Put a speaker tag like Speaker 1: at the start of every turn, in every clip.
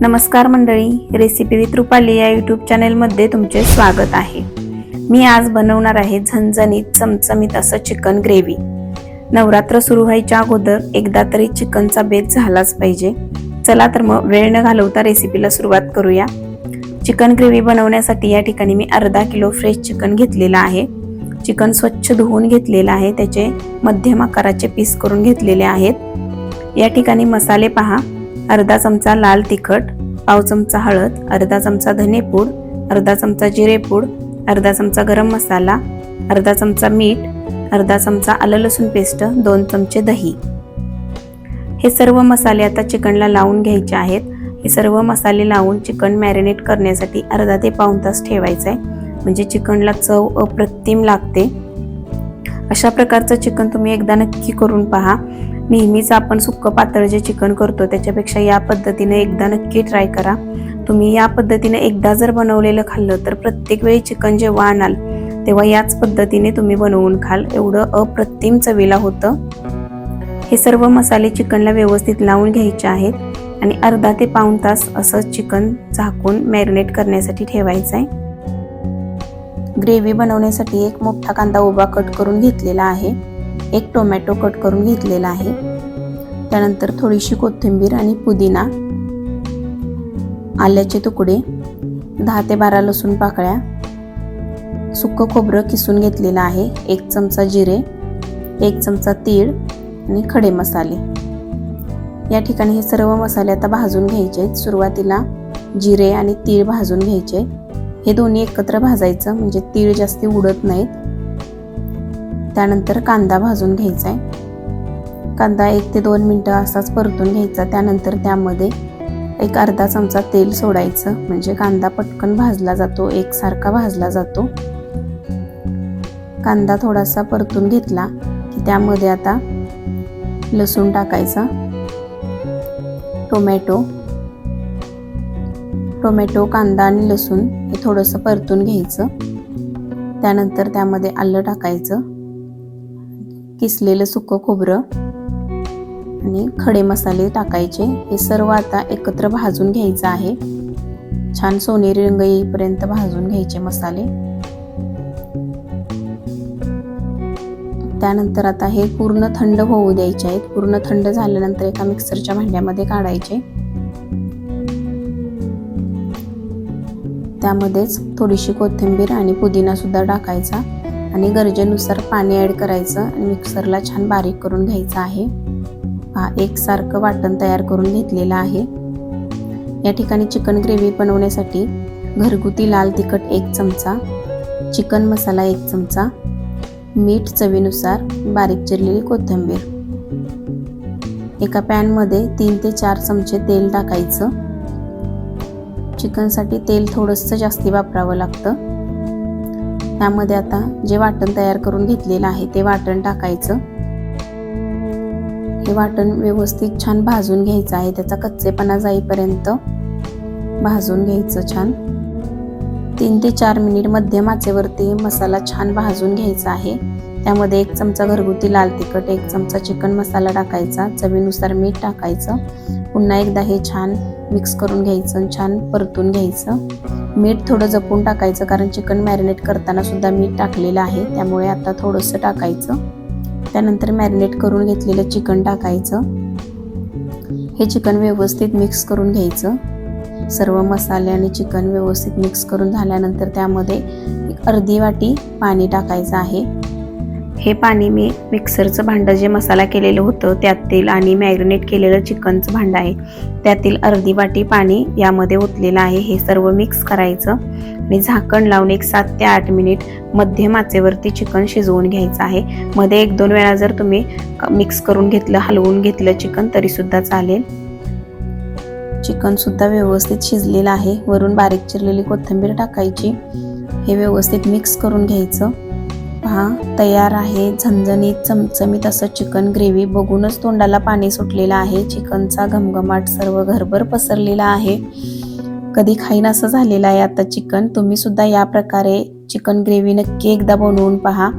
Speaker 1: नमस्कार मंडळी recipe with Rupali या यूट्यूब चॅनेलमध्ये तुमचे स्वागत आहे. मी आज बनवणार आहे झणझणीत चमचमीत असं चिकन ग्रेव्ही नवरात्र सुरू व्हायच्या अगोदर एकदा तरी चिकनचा बेत झालाच पाहिजे. चला तर मग वेळ न घालवता रेसिपीला सुरुवात करूया. चिकन ग्रेव्ही बनवण्यासाठी या ठिकाणी मी अर्धा किलो फ्रेश चिकन घेतलेलं आहे. चिकन स्वच्छ धुवून घेतलेलं आहे त्याचे मध्यम आकाराचे पीस करून घेतलेले आहेत. या ठिकाणी मसाले पहा. अर्धा चमचा लाल तिखट पाव चमचा हळद अर्धा चमचा धनेपूड अर्धा चमचा जिरेपूड अर्धा चमचा गरम मसाला अर्धा चमचा मीठ अर्धा चमचा आलं लसूण पेस्ट दोन चमचे दही. हे सर्व मसाले आता चिकनला लावून घ्यायचे आहेत. हे सर्व मसाले लावून चिकन मॅरिनेट करण्यासाठी अर्धा ते पाऊण तास ठेवायचं आहे म्हणजे चिकनला चव अप्रतिम लागते. अशा प्रकारचं चिकन तुम्ही एकदा नक्की करून पहा. नेहमीच आपण सुक्क पातळ जे चिकन करतो त्याच्यापेक्षा या पद्धतीने एकदा नक्की ट्राय करा. तुम्ही या पद्धतीने एकदा जर बनवलेलं खाल्लं तर प्रत्येक वेळी चिकन जेव्हा आणाल तेव्हा याच पद्धतीने तुम्ही बनवून खाल. एवढं अप्रतिम चवीला होतं. हे सर्व मसाले चिकनला व्यवस्थित लावून घ्यायचे आहेत आणि अर्धा ते पाऊण तास असं चिकन झाकून मॅरिनेट करण्यासाठी ठेवायचं आहे. ग्रेव्ही बनवण्यासाठी एक मोठा कांदा उभा कट करून घेतलेला आहे. एक टोमॅटो कट करून घेतलेला आहे. त्यानंतर थोडीशी कोथिंबीर आणि पुदिना आल्याचे तुकडे दहा ते बारा लसूण पाकळ्या सुकं खोबरं किसून घेतलेलं आहे एक चमचा जिरे एक चमचा तीळ आणि खडे मसाले. या ठिकाणी हे सर्व मसाले आता भाजून घ्यायचे आहेत. सुरुवातीला जिरे आणि तीळ भाजून घ्यायचे हे दोन्ही एकत्र भाजायचं म्हणजे तीळ जास्ती उडत नाहीत. त्यानंतर कांदा भाजून घ्यायचा आहे. कांदा एक ते दोन मिनटं असाच परतून घ्यायचा. त्यानंतर त्यामध्ये एक अर्धा चमचा तेल सोडायचं. म्हणजे कांदा पटकन भाजला जातो एकसारखा भाजला जातो. कांदा थोडासा परतून घेतला की त्यामध्ये आता लसूण टाकायचा. टोमॅटो. टोमॅटो कांदा आणि लसूण हे थोडंसं परतून घ्यायचं. त्यानंतर त्यामध्ये आलं टाकायचं. किसलेलं सुकं खोबरं आणि खडे मसाले टाकायचे. हे सर्व आता एकत्र भाजून घ्यायचं आहे. छान सोनेरी रंग येईपर्यंत भाजून घ्यायचे मसाले. त्यानंतर आता हे पूर्ण थंड होऊ द्यायचे आहेत. पूर्ण थंड झाल्यानंतर एका मिक्सरच्या भांड्यामध्ये काढायचे. त्यामध्येच थोडीशी कोथिंबीर आणि पुदिना सुद्धा टाकायचा. आणि गरजेनुसार पाणी ॲड करायचं आणि मिक्सरला छान बारीक करून घ्यायचं आहे. हा एकसारखं वाटण तयार करून घेतलेलं आहे. या ठिकाणी चिकन ग्रेव्ही बनवण्यासाठी घरगुती लाल तिखट एक चमचा चिकन मसाला एक चमचा मीठ चवीनुसार बारीक चिरलेली कोथिंबीर. एका पॅनमध्ये तीन ते चार चमचे तेल टाकायचं. चिकनसाठी तेल थोडंसं जास्ती वापरावं लागतं. त्यामध्ये आता जे वाटण तयार करून घेतलेलं आहे ते वाटण टाकायचं. हे वाटण व्यवस्थित छान भाजून घ्यायचं आहे. त्याचा कच्चेपणा जाईपर्यंत भाजून घ्यायचं छान. तीन ते चार मिनिट मध्यम आचेवरती मसाला छान भाजून घ्यायचा आहे. त्यामध्ये एक चमचा घरगुती लाल तिखट एक चमचा चिकन मसाला टाकायचा. चवीनुसार मीठ टाकायचं. पुन्हा एकदा हे छान मिक्स करून घ्यायचं छान परतून घ्यायचं. मीठ थोडं जपून टाकायचं कारण चिकन मॅरिनेट करताना सुद्धा मीठ टाकलेलं आहे. त्यामुळे आता थोडंसं टाकायचं. त्यानंतर मॅरिनेट करून घेतलेलं चिकन टाकायचं. हे चिकन व्यवस्थित मिक्स करून घ्यायचं. सर्व मसाले आणि चिकन व्यवस्थित मिक्स करून झाल्यानंतर त्यामध्ये अर्धी वाटी पाणी टाकायचं आहे. हे पाणी मी मिक्सरचं भांडं जे मसाला केलेलं होतं त्यातील आणि मॅरिनेट केलेलं चिकनचं भांडं आहे. त्यातील अर्धी वाटी पाणी यामध्ये ओतलेलं आहे. हे सर्व मिक्स करायचं आणि झाकण लावून एक सात ते आठ मिनिट मध्यम आचेवरती चिकन शिजवून घ्यायचं आहे. मध्ये एक दोन वेळा जर तुम्ही मिक्स करून घेतलं हलवून घेतलं चिकन तरीसुद्धा चालेल. चिकनसुद्धा व्यवस्थित शिजलेलं आहे. वरून बारीक चिरलेली कोथिंबीर टाकायची. हे व्यवस्थित मिक्स करून घ्यायचं. पहा तयार आहे. झणझणीत चमचमीत असं चिकन ग्रेव्ही बघूनच तोंडाला पाणी सुटलेलं आहे. चिकनचा घमघमाट सर्व घरभर पसरलेला आहे. कधी खाईन असं झालेलं आहे आता चिकन. तुम्ही सुद्धा या प्रकारे चिकन ग्रेव्ही नक्की एकदा बनवून पहा.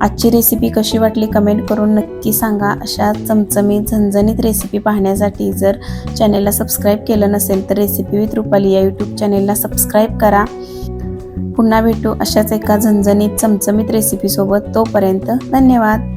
Speaker 1: आजची रेसिपी कशी वाटली कमेंट करून नक्की सांगा. अशा चमचमीत झणझणीत रेसिपी पाहण्यासाठी जर चॅनेलला सबस्क्राईब केलं नसेल तर रेसिपी विथ रुपाली या यूट्यूब चॅनेलला सबस्क्राईब करा. पुन्हा भेटू अशाच एका झणझणीत चमचमीत रेसिपीसोबत तोपर्यंत धन्यवाद.